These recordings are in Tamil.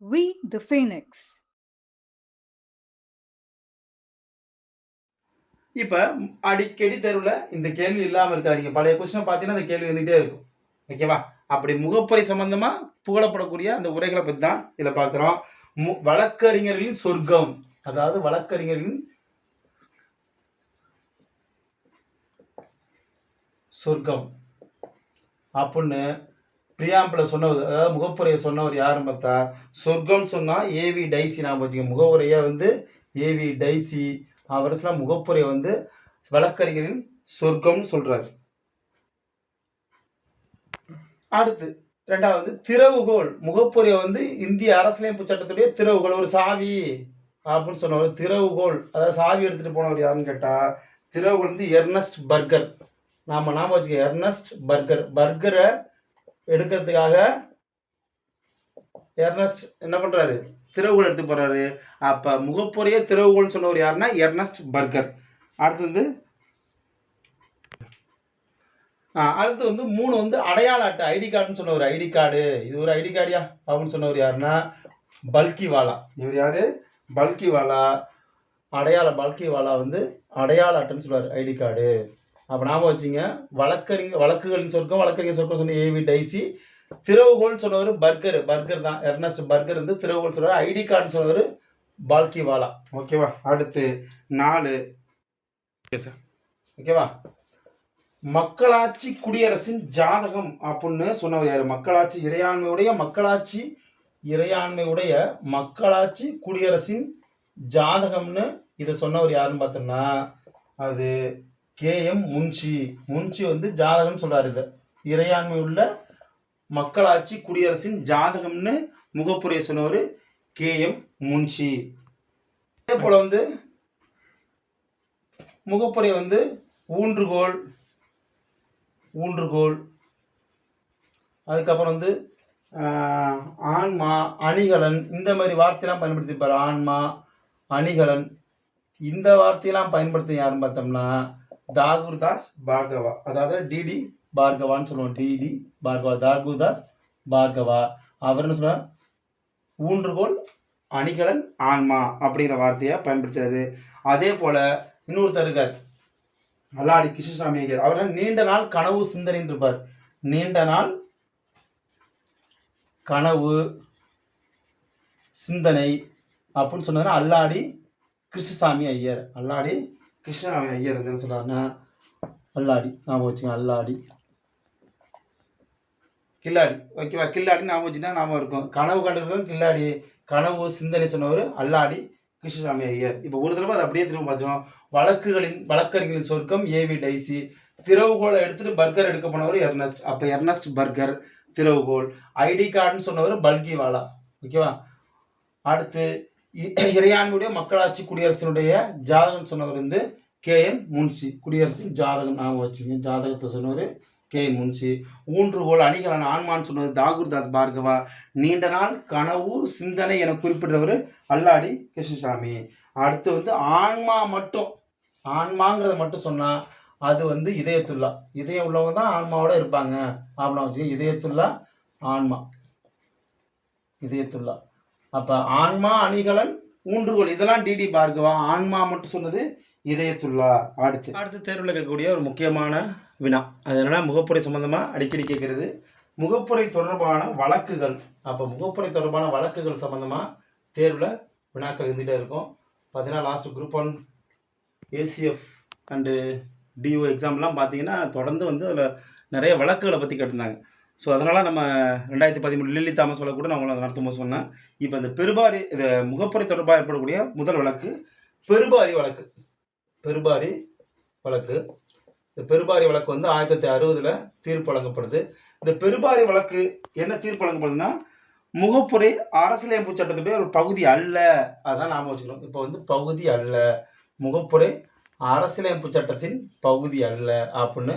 We the Phoenix. இப்போ அடிக்கடி தெருவில் இந்த கேள்வி இல்லாமல் இருக்காதீங்க. பழைய கொஸ்டினை பார்த்தீங்கன்னா அந்த கேள்வி வந்துகிட்டே இருக்கும். ஓகேவா அப்படி முகப்புரை சம்பந்தமாக புகழப்படக்கூடிய அந்த உரைகளை பற்றி தான் இதில் பார்க்குறோம். மு வழக்கறிஞர்களின் சொர்க்கம். அதாவது வழக்கறிஞர்களின் சொர்க்கம். அப்படின்னு பிரியாம்பில் சொன்னவர் அதாவது முகப்புரையை சொன்னவர் யாருன்னு பார்த்தா சொர்க்கம்னு சொன்னால் ஏவி டைசி நான் வச்சுக்க முகப்புரையாக வந்து ஏவி டைசி அவர் சொன்ன முகப்புரை வந்து வழக்கறிஞரின் சொர்க்கம்னு சொல்கிறார் அடுத்து ரெண்டாவது திறவுகோல் முகப்புரை வந்து இந்திய அரசியலமைப்பு சட்டத்துடைய திறவுகோல் ஒரு சாவி அப்படின்னு சொன்னவர். திறவுகோல் அதாவது சாவி எடுத்துகிட்டு போனவர் யாருன்னு கேட்டால் திறவுகோல் வந்து எர்னஸ்ட் பர்கர். நாம் நாம வச்சுக்க எர்னஸ்ட் பர்கர். பர்கரை எடுக்கிறதுக்காக எர்னஸ்ட் என்ன பண்ணுறாரு திறவுகோல் எடுத்து போகிறாரு அப்போ முகப்புறையே திறவுகோல்னு சொன்னவர் யாருன்னா? எர்னஸ்ட் பர்கர் அடுத்து வந்து அடுத்து வந்து மூணு வந்து அடையாள அட்டை ஐடி கார்டுன்னு சொன்னவர். ID card. இது ஒரு ஐடி கார்டியா? அப்படின்னு சொன்னவர் யாருன்னா? பல்கிவாலா. இவர் யாரு? பல்கிவாலா. அடையாள பல்கிவாலா வந்து அடையாள அட்டைன்னு சொல்லுவார் ஐடி கார்டு. அப்போ நாம வச்சுங்க வழக்கறிஞ வழக்குகளின் சொர்க்கம் வழக்கறிஞர் சொர்க்கம் சொன்ன ஏவி டைசி திறவுகோல் சொன்னவர் பர்கர் பர்கர் தான். எர்னஸ்ட் பர்கர் வந்து திறவுகோல் சொல்லுவார் ஐடி கார்டு சொன்னவர் பால்கிவாலா. ஓகேவா அடுத்து நாலு. ஓகேவா மக்களாட்சி குடியரசின் ஜாதகம் அப்படின்னு சொன்னவர் யாரு? மக்களாட்சி இறையாண்மையுடைய மக்களாட்சி இறையாண்மையுடைய மக்களாட்சி குடியரசின் ஜாதகம்னு இதை சொன்னவர் யாருன்னு பார்த்தோம்னா அது கே எம் முன்ஷி. முன்ஷி வந்து ஜாதகம் சொல்றாரு இதை. இறையாண்மை உள்ள மக்களாட்சி குடியரசின் ஜாதகம்னு முகப்புரை சொன்னவர் கே எம் முன்ஷி. அதே போல வந்து முகப்புரை வந்து ஊன்றுகோல் ஊன்றுகோல் அதுக்கப்புறம் வந்து ஆன்மா அணிகலன். இந்த மாதிரி வார்த்தையெல்லாம் பயன்படுத்தியிருப்பார். ஆன்மா அணிகலன். இந்த வார்த்தையெல்லாம் பயன்படுத்தி யாருன்னு பார்த்தோம்னா தாகுர்தாஸ் பார்கவா. அதாவது டிடி பார்கவான்னு சொல்லுவோம். டிடி பார்கவா. தாகுர்தாஸ் பார்கவா. அவர் என்ன சொல்றார்? ஊன்றுகோல் அணிகலன் ஆன்மா அப்படிங்கிற வார்த்தையை பயன்படுத்துறாரு அதே போல இன்னொருத்தர் இருக்கார். அல்லாடி கிருஷ்ணசாமி ஐயர். அவர் நீண்ட நாள் கனவு சிந்தனை இருப்பார். நீண்ட நாள் கனவு சிந்தனை அப்படின்னு சொன்னதுன்னா அல்லாடி கிருஷ்ணசாமி ஐயர். அல்லாடி கிருஷ்ணசாமி ஐயர் வந்து என்ன சொல்றாருன்னா அல்லாடி ஞாபகம் வச்சுங்க அல்லாடி. கில்லாடி ஓகேவா? கில்லாடி ஞாபகம் வச்சுன்னா ஞாபகம் இருக்கும். கனவு கண்டிருக்கோம் கில்லாடி. கனவு சிந்தனை சொன்னவர் அல்லாடி கிருஷ்ணசாமி ஐயர் இப்போ ஒரு தடவை அதை அப்படியே திரும்ப பார்த்தோம் வழக்குகளின் வழக்கறிஞர்களின் சொர்க்கம் ஏவி டைசி. திறவுகோலை எடுத்துட்டு பர்கர் எடுக்க போனவர் எர்னஸ்ட். அப்போ எர்னஸ்ட் பர்கர் திறவுகோல் ஐடி கார்டுன்னு சொன்னவர் பல்கிவாலா. ஓகேவா? அடுத்து இறையாண்மையுடைய மக்களாட்சி குடியரசினுடைய ஜாதகம் சொன்னவர் வந்து கே. என் முன்சி குடியரசின் ஜாதகம் ஞாபகம் வச்சுங்க ஜாதகத்தை சொன்னவர் கே. என் முன்சி ஊன்றுகோல் அணிகலன் ஆன்மான்னு சொன்னவர் தாகூர்தாஸ் பார்கவா. நீண்ட நாள் கனவு சிந்தனை என குறிப்பிடுறவர் அல்லாடி கிருஷ்ணசாமி. அடுத்து வந்து ஆன்மா மட்டும். ஆன்மாங்கிறத மட்டும் சொன்னால் அது வந்து இதயத்துல்லா. இதயம் உள்ளவங்க தான் ஆன்மாவோட இருப்பாங்க. அப்படின்னு வச்சு இதயத்துல்லா ஆன்மா. இதயத்துல்லா. அப்போ ஆன்மா அணிகலன் ஊன்றுகோல். இதெல்லாம் டிடி பார்கவா ஆன்மா மட்டும் சொன்னது இதயத்துல்லா அடுத்து. அடுத்து தேர்வில் கேட்கக்கூடிய ஒரு முக்கியமான வினா. அது என்னென்னா முகப்புரை சம்மந்தமாக அடிக்கடி கேட்கறது. முகப்புரை தொடர்பான வழக்குகள். அப்போ முகப்புரை தொடர்பான வழக்குகள் சம்மந்தமாக தேர்வில் வினாக்கள் இருந்துகிட்டே இருக்கும். பார்த்தீங்கன்னா last group one ACF and DO எக்ஸாம்லாம் பார்த்தீங்கன்னா தொடர்ந்து வந்து அதில் நிறைய வழக்குகளை பற்றி கேட்டிருந்தாங்க. ஸோ அதனால் நம்ம ரெண்டாயிரத்தி பதிமூணு லில்லி தாமஸ் வழக்கு கூட நான் உங்களை நடத்தும் போது சொன்னேன். இப்போ இந்த பெருபாரி இது முகப்புரை தொடர்பாக ஏற்படக்கூடிய முதல் வழக்கு பெருபாரி வழக்கு பெருபாரி வழக்கு இந்த பெருபாரி வழக்கு வந்து ஆயிரத்தி தொள்ளாயிரத்தி அறுபதில் தீர்ப்பு வழங்கப்படுது. இந்த பெருபாரி வழக்கு என்ன தீர்ப்பு வழங்கப்படுதுன்னா முகப்புரை அரசியலமைப்பு சட்டத்துடைய ஒரு பகுதி அல்ல. அதான் நாம வச்சுக்கணும். இப்போ வந்து பகுதி அல்ல. முகப்புரை அரசியலமைப்பு சட்டத்தின் பகுதி அல்ல அப்படின்னு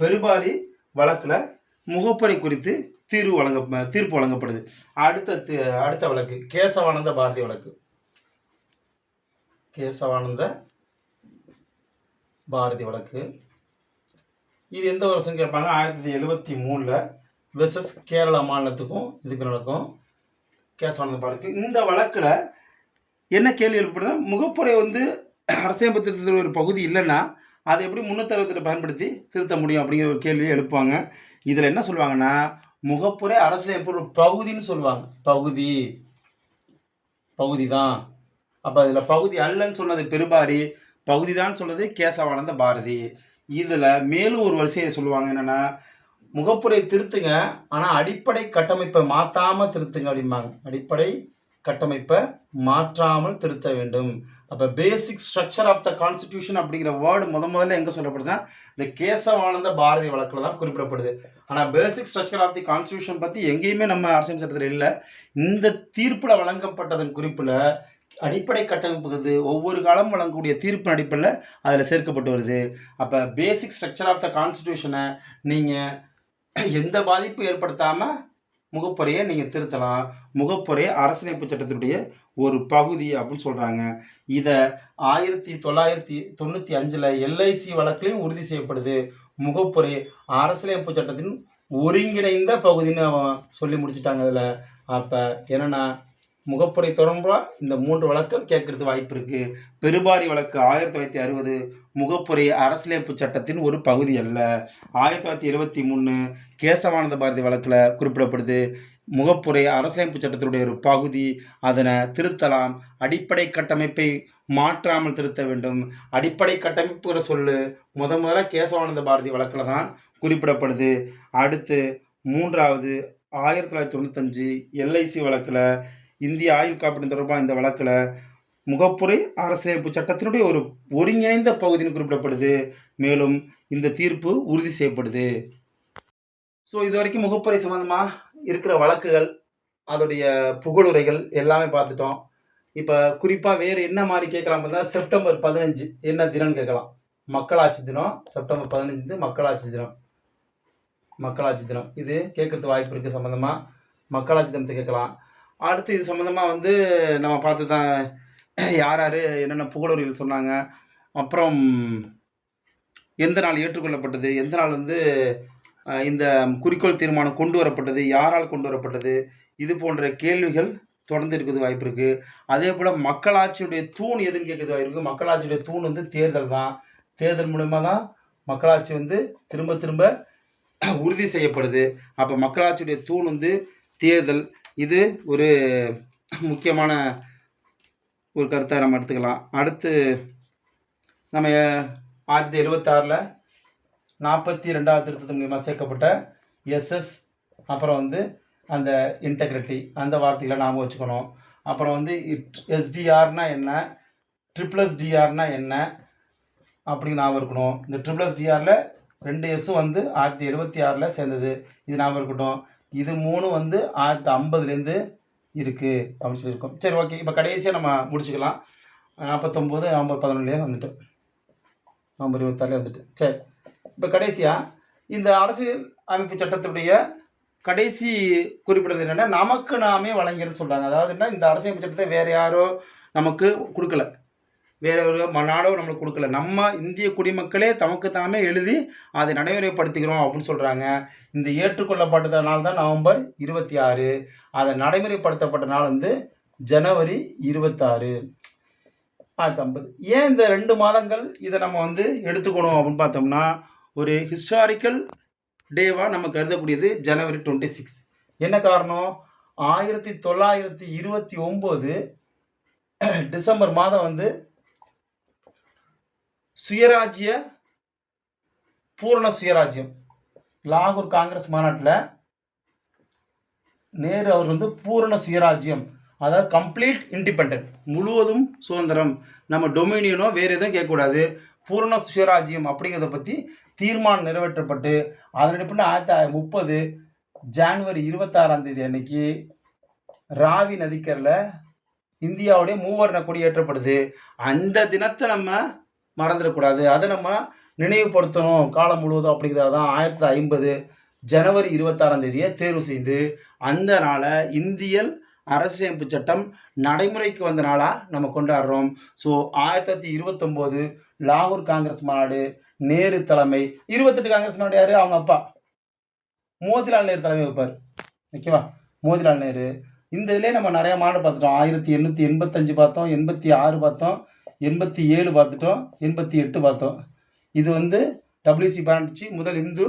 பெருபாரி வழக்கில் முகப்புரை குறித்து தீர்வு வழங்க தீர்ப்பு வழங்கப்படுது. அடுத்த தி- அடுத்த வழக்கு கேசவானந்த பாரதி வழக்கு. கேசவானந்த பாரதி வழக்கு. இது எந்த வருஷம் கேட்பாங்க? ஆயிரத்தி தொள்ளாயிரத்தி எழுபத்தி மூணில் வெசஸ் கேரளா மாநிலத்துக்கும் இதுக்கு நடக்கும். கேசவானந்த பாரதி இந்த வழக்கில் என்ன கேள்வி எழுப்படுதுன்னா முகப்புரை வந்து அரசியலமைப்பு திருத்தத்தில் ஒரு பகுதி இல்லைன்னா அதை எப்படி முன்னூற்றி பயன்படுத்தி திருத்த முடியும் அப்படிங்கிற ஒரு கேள்வியை எழுப்புவாங்க. இதில் என்ன சொல்லுவாங்கன்னா முகப்புரை அரசியலமைப்பு ஒரு பகுதின்னு சொல்லுவாங்க. பகுதி. பகுதி தான் அப்போ இதில் பகுதி அல்லன்னு சொன்னது பெருபாரி பகுதி தான் சொன்னது கேசவானந்த பாரதி. இதில் மேலும் ஒரு வரிசையை சொல்லுவாங்க என்னென்னா முகப்புரை திருத்துங்க ஆனால் அடிப்படை கட்டமைப்பை மாற்றாமல் திருத்துங்க அப்படிம்பாங்க. அடிப்படை கட்டமைப்பை மாற்றாமல் திருத்த வேண்டும். அப்போ basic structure of the constitution அப்படிங்கிற வேர்டு முத முதல்ல எங்கே சொல்லப்படுதுன்னா இந்த கேசவானந்த பாரதி வழக்கில் தான் குறிப்பிடப்படுது. ஆனால் basic structure of the constitution பற்றி எங்கேயுமே நம்ம அரசியல் சட்டத்தில் இல்லை. இந்த தீர்ப்பில் வழங்கப்பட்டதன் குறிப்பில் அடிப்படை கட்டமைப்புகிறது ஒவ்வொரு காலம் வழங்கக்கூடிய தீர்ப்பு அடிப்படையில் அதில் சேர்க்கப்பட்டு வருது. அப்போ பேசிக் ஸ்ட்ரக்சர் ஆஃப் த கான்ஸ்டியூஷனை நீங்கள் எந்த பாதிப்பு ஏற்படுத்தாமல் முகப்புரையை நீங்கள் திருத்தலாம். முகப்புரை அரசியலமைப்பு சட்டத்தினுடைய ஒரு பகுதி அப்படின்னு சொல்கிறாங்க இதை ஆயிரத்தி தொள்ளாயிரத்தி தொண்ணூற்றி அஞ்சில் எல்ஐசி வழக்குலையும் உறுதி செய்யப்படுது. முகப்புரை அரசியலமைப்பு சட்டத்தின் ஒருங்கிணைந்த பகுதின்னு அவன் சொல்லி முடிச்சிட்டாங்க அதில். அப்போ என்னென்னா முகப்புரை தொடர்பாக இந்த மூன்று வழக்கம் கேட்கறது வாய்ப்பு இருக்குது பெருபாரி வழக்கு ஆயிரத்தி தொள்ளாயிரத்தி அறுபது முகப்புரை அரசியலமைப்பு சட்டத்தின் ஒரு பகுதி அல்ல. ஆயிரத்தி தொள்ளாயிரத்தி எழுபத்தி மூணு கேசவானந்த பாரதி வழக்கில் குறிப்பிடப்படுது. முகப்புரை அரசியலமைப்பு சட்டத்தினுடைய ஒரு பகுதி. அதனை திருத்தலாம். அடிப்படை கட்டமைப்பை மாற்றாமல் திருத்த வேண்டும். அடிப்படை கட்டமைப்புங்கிற சொல்லு முத முதல்ல கேசவானந்த பாரதி வழக்கில் தான் குறிப்பிடப்படுது. அடுத்து மூன்றாவது ஆயிரத்தி தொள்ளாயிரத்தி தொண்ணூத்தஞ்சு எல்ஐசி வழக்கில் இந்திய ஆயுள் காப்பீடு தொடர்பான இந்த வழக்கில் முகப்புரை அரசியலமைப்பு சட்டத்தினுடைய ஒரு ஒருங்கிணைந்த பகுதின்னு குறிப்பிடப்படுது. மேலும் இந்த தீர்ப்பு உறுதி செய்யப்படுது. ஸோ இது வரைக்கும் முகப்புரை சம்மந்தமாக இருக்கிற வழக்குகள் அதோடைய புகழுரைகள் எல்லாமே பார்த்துட்டோம். இப்போ குறிப்பாக வேறு என்ன மாதிரி கேட்கலாம் பார்த்தா செப்டம்பர் பதினஞ்சு என்ன தினம்னு கேட்கலாம். மக்களாட்சி தினம் செப்டம்பர் பதினஞ்சு மக்களாட்சி தினம். மக்களாட்சி தினம். இது கேட்கறதுக்கு வாய்ப்பு இருக்குது சம்மந்தமாக மக்களாட்சி தினத்தை கேட்கலாம். அடுத்து இது சம்மந்தமாக வந்து நம்ம பார்த்து தான் யார் யார் என்னென்ன புகழுரைகள் சொன்னாங்க அப்புறம் எந்த நாள் ஏற்றுக்கொள்ளப்பட்டது எந்த நாள் வந்து இந்த குறிக்கோள் தீர்மானம் கொண்டு வரப்பட்டது யாரால் கொண்டு வரப்பட்டது இது போன்ற கேள்விகள் தொடர்ந்து இருக்குது வாய்ப்பு இருக்குது அதே போல் மக்களாட்சியுடைய தூண் எதுன்னு கேட்குறது வாய்ப்பு இருக்குது மக்களாட்சியுடைய தூண் வந்து தேர்தல் தான். தேர்தல் மூலமாக தான் மக்களாட்சி வந்து திரும்ப திரும்ப உறுதி செய்யப்படுது. அப்போ மக்களாட்சியுடைய தூண் வந்து தேர்தல் இது ஒரு முக்கியமான ஒரு கருத்தை நம்ம எடுத்துக்கலாம். அடுத்து நம்ம ஆயிரத்தி எழுபத்தாறில் நாற்பத்தி ரெண்டாவது திருத்தத்தின் மூலியமாக சேர்க்கப்பட்ட எஸ்எஸ் அப்புறம் வந்து அந்த இன்டெகிரிட்டி அந்த வார்த்தைகளை நாம் வச்சுக்கணும். அப்புறம் வந்து எஸ்டிஆர்னா என்ன ட்ரிப்ளஸ் டிஆர்னா என்ன அப்படின்னு ஞாபகம் இருக்கணும். இந்த ட்ரிப்ளஸ் டிஆரில் ரெண்டு எஸ்ஸும் வந்து ஆயிரத்தி எழுபத்தி ஆறில் சேர்ந்தது. இது ஞாபகம் இருக்கட்டும். இது மூணு வந்து ஆயிரத்தி ஐம்பதுலேருந்து இருக்குது அப்படின்னு சொல்லியிருக்கோம். சரி ஓகே இப்போ கடைசியாக நம்ம முடிச்சுக்கலாம். நாற்பத்தொம்போது நவம்பர் பதினொன்றுலேயே வந்துட்டு. நவம்பர் இருபத்தாறுலேயே வந்துட்டு. சரி. இப்போ கடைசியாக இந்த அரசியல் அமைப்பு சட்டத்துடைய கடைசி குறிப்பிடுறது என்னென்னா நமக்கு நாமே வழங்கியன்னு சொல்கிறாங்க அதாவது என்ன? இந்த அரசியல் சட்டத்தை வேறு யாரோ நமக்கு கொடுக்கல. வேற ஒரு நாடோ நம்மளுக்கு கொடுக்கல. நம்ம இந்திய குடிமக்களே தமக்கு தாமே எழுதி அதை நடைமுறைப்படுத்திக்கிறோம் அப்படின்னு சொல்கிறாங்க இந்த ஏற்றுக்கொள்ளப்பட்ட நாள் தான் நவம்பர் இருபத்தி ஆறு. அதை நடைமுறைப்படுத்தப்பட்ட நாள் வந்து ஜனவரி இருபத்தாறு. ஆயிரத்தி ஐம்பது ஏன் இந்த ரெண்டு மாதங்கள் இதை நம்ம வந்து எடுத்துக்கணும் அப்படின்னு பார்த்தோம்னா ஒரு ஹிஸ்டாரிக்கல் டேவாக நம்ம கருதக்கூடியது ஜனவரி டுவெண்ட்டி சிக்ஸ் என்ன காரணம்? ஆயிரத்தி தொள்ளாயிரத்தி இருபத்தி ஒம்பது டிசம்பர் மாதம் வந்து சுயராஜ்ய பூரண சுயராஜ்யம். லாகூர் காங்கிரஸ் மாநாட்டில் நேரு அவர் வந்து பூரண சுயராஜ்யம் அதாவது கம்ப்ளீட் இண்டிபெண்ட் முழுவதும் சுதந்திரம். நம்ம டொமினியனோ வேறு எதுவும் கேட்கக்கூடாது. பூரண சுயராஜ்யம் அப்படிங்கிறத பற்றி தீர்மானம் நிறைவேற்றப்பட்டு அதன் அடிப்படையில் ஆயிரத்தி முப்பது ஜான்வரி இருபத்தாறாம் தேதி அன்னைக்கு ராவி நதிக்கரில் இந்தியாவுடைய மூவர்ண கொடி ஏற்றப்படுது அந்த தினத்தை நம்ம மறந்துடக்கூடாது. அதை நம்ம நினைவுபடுத்தணும். காலம் முழுவதும் அப்படிங்கிறது தான் ஆயிரத்தி ஐம்பது ஜனவரி இருபத்தாறாம் தேதியை தேர்வு செய்து அந்த நாளை இந்தியல் அரசியமைப்பு சட்டம் நடைமுறைக்கு வந்த நாளாக நம்ம கொண்டாடுறோம். ஸோ ஆயிரத்தி தொள்ளாயிரத்தி இருபத்தொம்போது லாகூர் காங்கிரஸ் மாநாடு நேரு தலைமை. இருபத்தெட்டு காங்கிரஸ் மாநாடு யார்? அவங்க அப்பா. மோதிலால் நேரு தலைமை வைப்பார். ஓகேவா மோதிலால் நேரு. இந்த இதிலே நம்ம நிறைய மாநாடு பார்த்துட்டோம். ஆயிரத்தி எண்ணூற்றி எண்பத்தஞ்சு பார்த்தோம் எண்பத்தி ஆறு பார்த்தோம். எண்பத்தி ஏழு பார்த்துட்டோம் எண்பத்தி எட்டு பார்த்தோம். இது வந்து டபிள்யூசி பானர்ஜி முதல் இந்து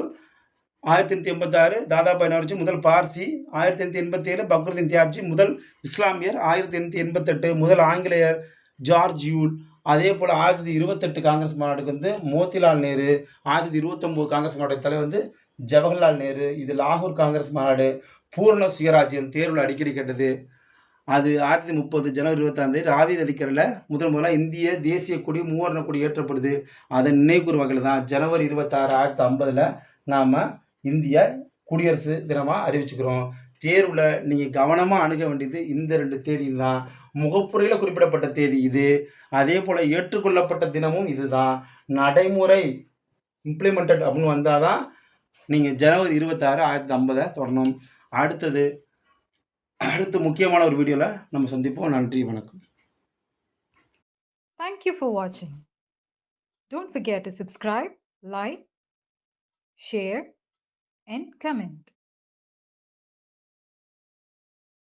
ஆயிரத்தி எண்ணூற்றி எண்பத்தாறு தாதா பானர்ஜி முதல் பார்சி ஆயிரத்தி எண்ணூற்றி எண்பத்தி ஏழு பக்ருதீன் தியாப்ஜி முதல் இஸ்லாமியர் ஆயிரத்தி எண்ணூற்றி எண்பத்தெட்டு முதல் ஆங்கிலேயர் ஜார்ஜ் யூல். அதே போல் ஆயிரத்தி இருபத்தெட்டு காங்கிரஸ் மாநாடுக்கு வந்து மோத்திலால் நேரு ஆயிரத்தி இருபத்தொம்போது காங்கிரஸ் மாநாடு தலைவர் வந்து ஜவஹர்லால் நேரு. இது லாகூர் காங்கிரஸ் மாநாடு. பூர்ண சுயராஜ்யம் தேர்வில் அடிக்கடி கேட்டது. அது ஆயிரத்தி முப்பது ஜனவரி இருபத்தாந்து ராவி நதிக்கரையில் முதல் முதலாக இந்திய தேசிய கொடி மூவர்ண கொடி ஏற்றப்படுது. அதை நினைவுகூர் வகையில் தான் ஜனவரி இருபத்தாறு ஆயிரத்தி ஐம்பதில் நாம் இந்திய குடியரசு தினமாக அறிவிச்சுக்கிறோம். தேர்வில் நீங்கள் கவனமாக அணுக வேண்டியது இந்த ரெண்டு தேதி தான். முகப்புரையில் குறிப்பிடப்பட்ட தேதி இது. அதே போல் ஏற்றுக்கொள்ளப்பட்ட தினமும் இதுதான். நடைமுறை இம்ப்ளிமெண்டட் அப்படின்னு வந்தால் தான் நீங்கள் ஜனவரி இருபத்தாறு ஆயிரத்தி ஐம்பதை தொடரணும் அடுத்தது அடுத்து முக்கியமான ஒரு வீடியோவில் நம்ம சந்திப்போம் நன்றி வணக்கம் Thank you for watching. Don't forget to subscribe, like, share, and comment.